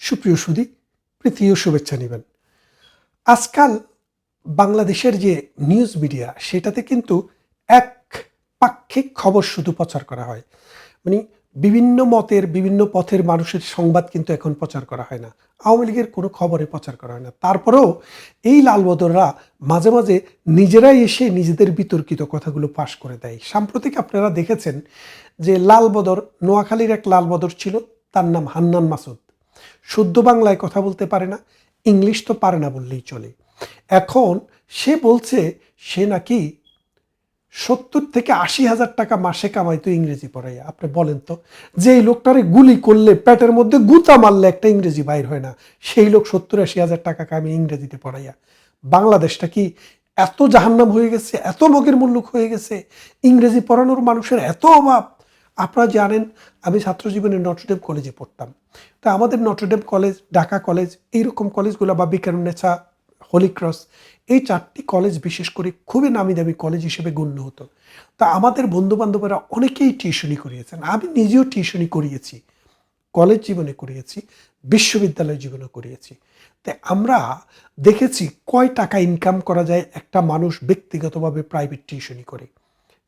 সুপ্রিয় সুদী প্রীতীয় শুভেচ্ছা নেবেন। আজকাল বাংলাদেশের যে নিউজ মিডিয়া, সেটাতে কিন্তু এক পাক্ষিক খবর শুধু প্রচার করা হয়। মানে বিভিন্ন মতের, বিভিন্ন পথের মানুষের সংবাদ কিন্তু এখন প্রচার করা হয় না। আওয়ামী লীগের কোনো খবরে প্রচার করা হয় না। তারপরেও এই লালবদররা মাঝে মাঝে নিজেরাই এসে নিজেদের বিতর্কিত কথাগুলো পাশ করে দেয়। সাম্প্রতিক আপনারা দেখেছেন যে লালবদর, নোয়াখালীর এক লালবদর ছিল, তার নাম হান্নান মাসুদ। শুদ্ধ বাংলায় কথা বলতে পারে না, ইংলিশ তো পারে না বললেই চলে। এখন সে বলছে, সে নাকি সত্তর থেকে আশি হাজার টাকা মাসে কামাইতো ইংরেজি পড়াইয়া আপনি বলেন তো, যে এই লোকটারে গুলি করলে পেটের মধ্যে গুতা মারলে একটা ইংরেজি বাইর হয় না, সেই লোক সত্তর আশি হাজার টাকা কামিয়ে ইংরেজিতে পড়াইয়া। বাংলাদেশটা কি এত জাহান্নাম হয়ে গেছে, এত মগের মুল্লুক হয়ে গেছে, ইংরেজি পড়ানোর মানুষের এত অভাব? আপনারা জানেন, আমি ছাত্র জীবনে নটরডেম কলেজে পড়তাম। তা আমাদের নটরডেম কলেজ ঢাকা কলেজ এইরকম কলেজগুলো বা বিকারুন্নেছা হোলি ক্রস এই চারটি কলেজ বিশেষ করে খুবই নামি দামি কলেজ হিসেবে গণ্য হতো। তা আমাদের বন্ধু বান্ধবরা অনেকেই টিউশনি করিয়েছেন। আমি নিজেও টিউশনি করিয়েছি। কলেজ জীবনে করিয়েছি, বিশ্ববিদ্যালয় জীবনে করিয়েছি। তাই আমরা দেখেছি কয় টাকা ইনকাম করা যায় একটা মানুষ ব্যক্তিগতভাবে প্রাইভেট টিউশনি করে।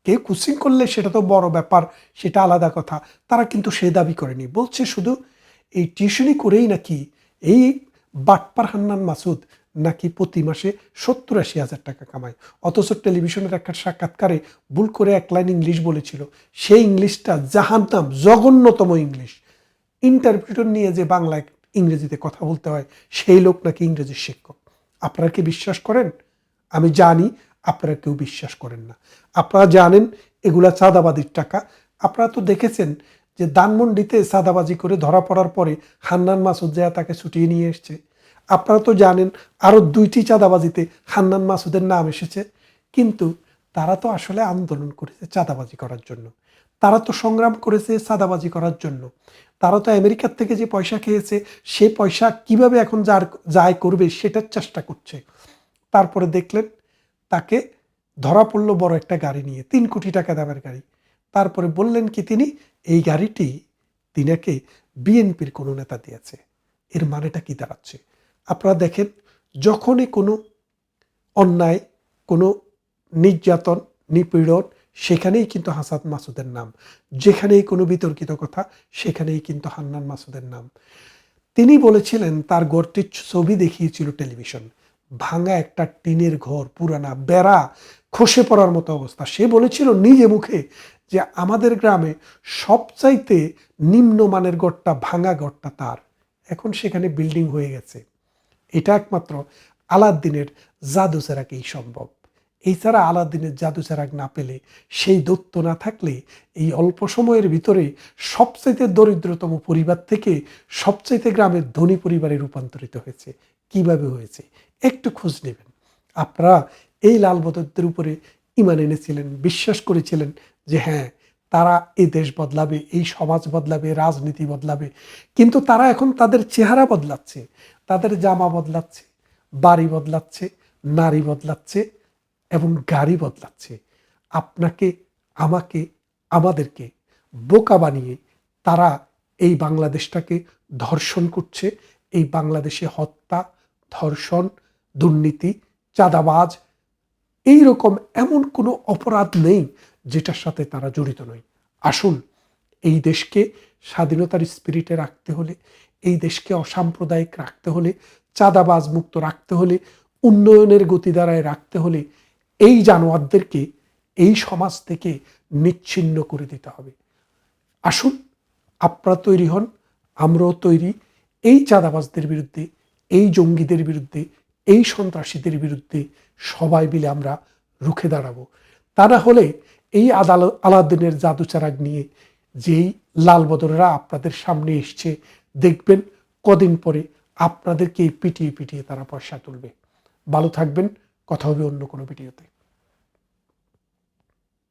কেউ কোচিং করলে সেটা তো বড় ব্যাপার, সেটা আলাদা কথা। তারা কিন্তু সে দাবি করেনি। বলছে শুধু এই টিউশনি করেই নাকি এই বাটপার হান্নান মাসুদ নাকি প্রতি মাসে সত্তর আশি হাজার টাকা কামায়। অথচ টেলিভিশনের একটা সাক্ষাৎকারে ভুল করে এক লাইন ইংলিশ বলেছিল, সেই ইংলিশটা জাহান্নাম জঘন্যতম ইংলিশ। ইন্টারপ্রিটার নিয়ে যে বাংলায় ইংরেজিতে কথা বলতে হয়, সেই লোক নাকি ইংরেজির শিক্ষক। আপনারা কি বিশ্বাস করেন? আমি জানি আপনারা কেউ বিশ্বাস করেন না। আপনারা জানেন এগুলা চাঁদাবাদির টাকা। আপনারা তো দেখেছেন যে দানমন্ডিতে চাঁদাবাজি করে ধরা পড়ার পরে হান্নান মাসুদ জায়া তাকে ছুটিয়ে নিয়ে এসছে। আপনারা তো জানেন আরও দুইটি চাঁদাবাজিতে হান্নান মাসুদের নাম এসেছে। কিন্তু তারা তো আসলে আন্দোলন করেছে চাঁদাবাজি করার জন্য। তারা তো সংগ্রাম করেছে চাঁদাবাজি করার জন্য। তারা তো আমেরিকার থেকে যে পয়সা খেয়েছে, সে পয়সা কীভাবে এখন যার যায় করবে সেটার চেষ্টা করছে। তারপরে দেখলেন তাকে ধরা পড়ল বড় একটা গাড়ি নিয়ে, তিন কোটি টাকা দামের গাড়ি। তারপরে বললেন কি তিনি, এই গাড়িটি তিনাকে বিএনপির কোনো নেতা দিয়েছে। এর মানেটা কি দাঁড়াচ্ছে? আপনারা দেখেন, যখনই কোনো অন্যায়, কোনো নির্যাতন, নিপীড়ন, সেখানেই কিন্তু হাসান মাসুদের নাম। যেখানেই কোনো বিতর্কিত কথা, সেখানেই কিন্তু হান্নান মাসুদের নাম। তিনি বলেছিলেন, তার ঘরটির ছবি দেখিয়েছিল টেলিভিশন। ভাঙা একটা টিনের ঘর, পুরানা বেড়া, খসে পড়ার মতো অবস্থা। সে বলেছিল নিজে মুখে যে আমাদের গ্রামে সবচাইতে নিম্নমানের গড়টা ভাঙা গড়টা তার। এখন সেখানে বিল্ডিং হয়ে গেছে। এটা একমাত্র আলাদ্দিনের জাদু ছাড়াকেই সম্ভব। এছাড়া আলাদ্দিনের জাদু চেরাক না পেলে, সেই দত্ত না থাকলে, এই অল্প সময়ের ভিতরে সবচাইতে দরিদ্রতম পরিবার থেকে সবচাইতে গ্রামের ধনী পরিবারে রূপান্তরিত হয়েছে। কীভাবে হয়েছে? একটু খোঁজ নেবেন। আপনারা এই লাল বদরদের উপরে ইমান এনেছিলেন, বিশ্বাস করেছিলেন যে হ্যাঁ তারা এই দেশ বদলাবে, এই সমাজ বদলাবে, রাজনীতি বদলাবে। কিন্তু তারা এখন তাদের চেহারা বদলাচ্ছে, তাদের জামা বদলাচ্ছে, বাড়ি বদলাচ্ছে, নারী বদলাচ্ছে এবং গাড়ি বদলাচ্ছে। আপনাকে, আমাকে, আমাদেরকে বোকা বানিয়ে তারা এই বাংলাদেশটাকে ধর্ষণ করছে, এই বাংলাদেশে হত্যা ধর্ষণ, দুর্নীতি, চাঁদাবাজ এই রকম এমন কোনো অপরাধ নেই যেটার সাথে তারা জড়িত নয়। আসুন, এই দেশকে স্বাধীনতার স্পিরিটে রাখতে হলে, এই দেশকে অসাম্প্রদায়িক রাখতে হলে, চাঁদাবাজ মুক্ত রাখতে হলে, উন্নয়নের গতি দ্বারায় রাখতে হলে, এই জানোয়ারদেরকে, এই সমাজ থেকে নিচ্ছিন্ন করে দিতে হবে। আসুন, আপনারা তৈরি হন, আমরাও তৈরি, এই চাঁদাবাজদের বিরুদ্ধে এই জঙ্গিদের বিরুদ্ধে, এই সন্ত্রাসীদের বিরুদ্ধে সবাই মিলে আমরা রুখে দাঁড়াবো। তা না হলে এই আদালত আলাদিনের জাদু চারাগ নিয়ে যেই লাল বদরেরা আপনাদের সামনে এসছে, দেখবেন কদিন পরে আপনাদেরকে পিটিয়ে পিটিয়ে তারা পয়সা তুলবে। ভালো থাকবেন, কথা হবে অন্য কোনো ভিডিওতে।